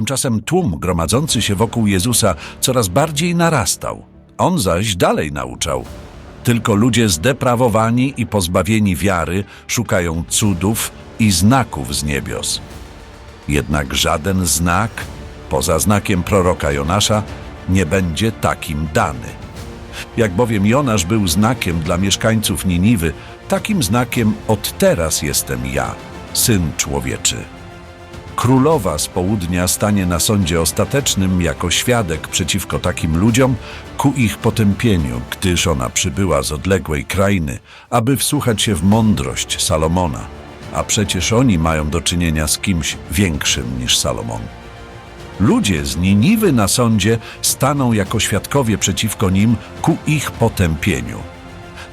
Tymczasem tłum gromadzący się wokół Jezusa coraz bardziej narastał. On zaś dalej nauczał. Tylko ludzie zdeprawowani i pozbawieni wiary szukają cudów i znaków z niebios. Jednak żaden znak, poza znakiem proroka Jonasza, nie będzie takim dany. Jak bowiem Jonasz był znakiem dla mieszkańców Niniwy, takim znakiem od teraz jestem ja, syn człowieczy. Królowa z południa stanie na sądzie ostatecznym jako świadek przeciwko takim ludziom ku ich potępieniu, gdyż ona przybyła z odległej krainy, aby wsłuchać się w mądrość Salomona. A przecież oni mają do czynienia z kimś większym niż Salomon. Ludzie z Niniwy na sądzie staną jako świadkowie przeciwko nim ku ich potępieniu.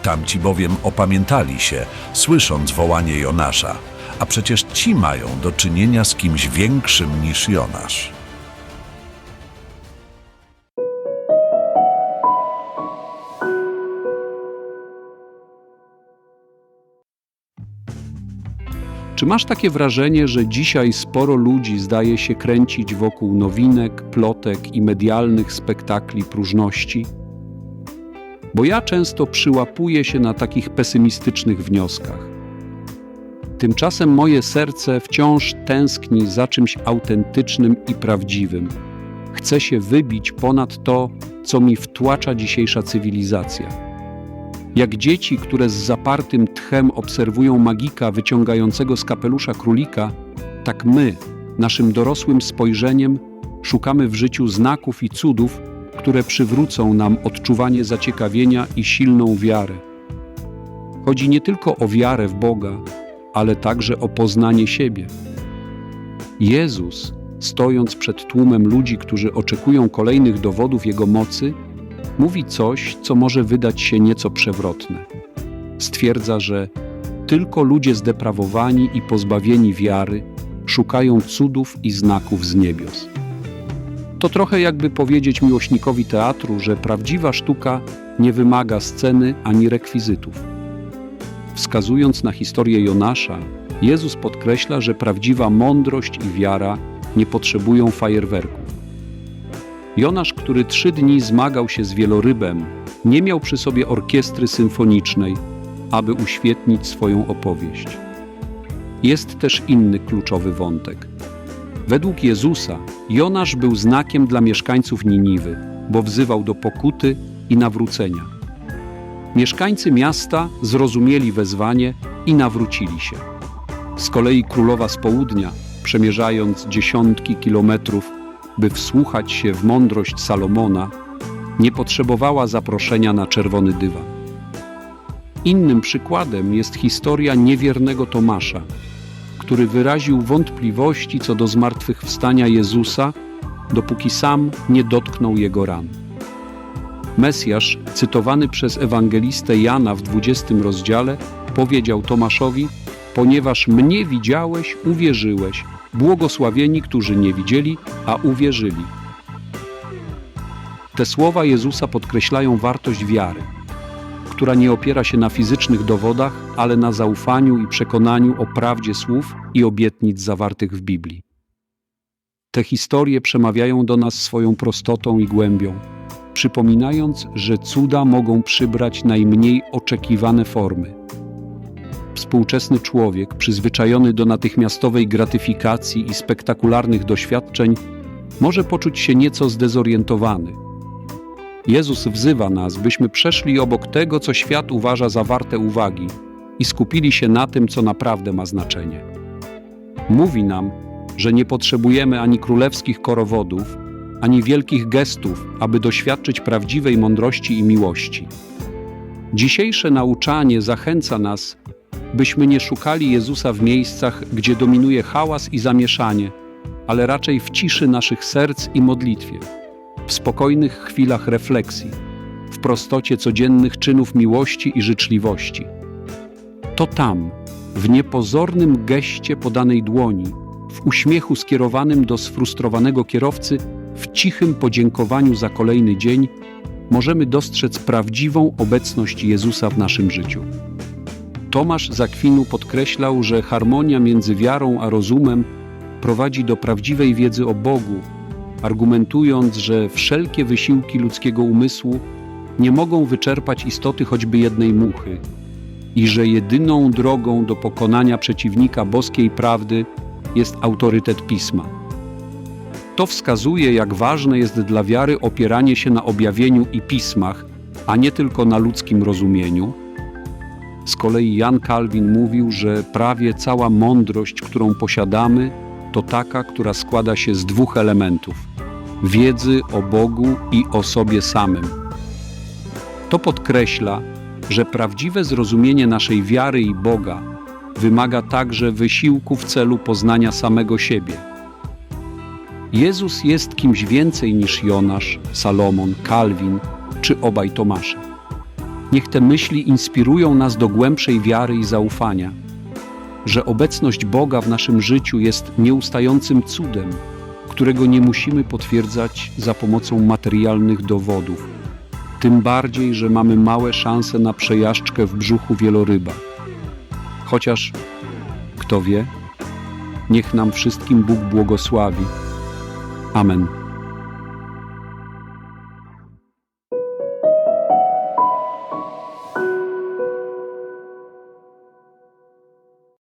Tamci bowiem opamiętali się, słysząc wołanie Jonasza, a przecież ci mają do czynienia z kimś większym niż Jonasz. Czy masz takie wrażenie, że dzisiaj sporo ludzi zdaje się kręcić wokół nowinek, plotek i medialnych spektakli próżności? Bo ja często przyłapuję się na takich pesymistycznych wnioskach. Tymczasem moje serce wciąż tęskni za czymś autentycznym i prawdziwym. Chcę się wybić ponad to, co mi wtłacza dzisiejsza cywilizacja. Jak dzieci, które z zapartym tchem obserwują magika wyciągającego z kapelusza królika, tak my, naszym dorosłym spojrzeniem, szukamy w życiu znaków i cudów, które przywrócą nam odczuwanie zaciekawienia i silną wiarę. Chodzi nie tylko o wiarę w Boga, ale także o poznanie siebie. Jezus, stojąc przed tłumem ludzi, którzy oczekują kolejnych dowodów Jego mocy, mówi coś, co może wydać się nieco przewrotne. Stwierdza, że tylko ludzie zdeprawowani i pozbawieni wiary szukają cudów i znaków z niebios. To trochę jakby powiedzieć miłośnikowi teatru, że prawdziwa sztuka nie wymaga sceny ani rekwizytów. Wskazując na historię Jonasza, Jezus podkreśla, że prawdziwa mądrość i wiara nie potrzebują fajerwerków. Jonasz, który trzy dni zmagał się z wielorybem, nie miał przy sobie orkiestry symfonicznej, aby uświetnić swoją opowieść. Jest też inny kluczowy wątek. Według Jezusa Jonasz był znakiem dla mieszkańców Niniwy, bo wzywał do pokuty i nawrócenia. Mieszkańcy miasta zrozumieli wezwanie i nawrócili się. Z kolei królowa z południa, przemierzając dziesiątki kilometrów, by wsłuchać się w mądrość Salomona, nie potrzebowała zaproszenia na czerwony dywan. Innym przykładem jest historia niewiernego Tomasza, który wyraził wątpliwości co do zmartwychwstania Jezusa, dopóki sam nie dotknął jego ran. Mesjasz, cytowany przez ewangelistę Jana w 20 rozdziale, powiedział Tomaszowi: Ponieważ mnie widziałeś, uwierzyłeś. Błogosławieni, którzy nie widzieli, a uwierzyli. Te słowa Jezusa podkreślają wartość wiary, która nie opiera się na fizycznych dowodach, ale na zaufaniu i przekonaniu o prawdzie słów i obietnic zawartych w Biblii. Te historie przemawiają do nas swoją prostotą i głębią, przypominając, że cuda mogą przybrać najmniej oczekiwane formy. Współczesny człowiek, przyzwyczajony do natychmiastowej gratyfikacji i spektakularnych doświadczeń, może poczuć się nieco zdezorientowany. Jezus wzywa nas, byśmy przeszli obok tego, co świat uważa za warte uwagi i skupili się na tym, co naprawdę ma znaczenie. Mówi nam, że nie potrzebujemy ani królewskich korowodów, ani wielkich gestów, aby doświadczyć prawdziwej mądrości i miłości. Dzisiejsze nauczanie zachęca nas, byśmy nie szukali Jezusa w miejscach, gdzie dominuje hałas i zamieszanie, ale raczej w ciszy naszych serc i modlitwie, w spokojnych chwilach refleksji, w prostocie codziennych czynów miłości i życzliwości. To tam, w niepozornym geście podanej dłoni, w uśmiechu skierowanym do sfrustrowanego kierowcy, w cichym podziękowaniu za kolejny dzień, możemy dostrzec prawdziwą obecność Jezusa w naszym życiu. Tomasz z Akwinu podkreślał, że harmonia między wiarą a rozumem prowadzi do prawdziwej wiedzy o Bogu, argumentując, że wszelkie wysiłki ludzkiego umysłu nie mogą wyczerpać istoty choćby jednej muchy i że jedyną drogą do pokonania przeciwnika boskiej prawdy jest autorytet pisma. To wskazuje, jak ważne jest dla wiary opieranie się na objawieniu i pismach, a nie tylko na ludzkim rozumieniu. Z kolei Jan Kalwin mówił, że prawie cała mądrość, którą posiadamy, to taka, która składa się z dwóch elementów: wiedzy o Bogu i o sobie samym. To podkreśla, że prawdziwe zrozumienie naszej wiary i Boga wymaga także wysiłku w celu poznania samego siebie. Jezus jest kimś więcej niż Jonasz, Salomon, Kalwin czy obaj Tomasze. Niech te myśli inspirują nas do głębszej wiary i zaufania, że obecność Boga w naszym życiu jest nieustającym cudem, którego nie musimy potwierdzać za pomocą materialnych dowodów. Tym bardziej, że mamy małe szanse na przejażdżkę w brzuchu wieloryba. Chociaż, kto wie, niech nam wszystkim Bóg błogosławi. Amen.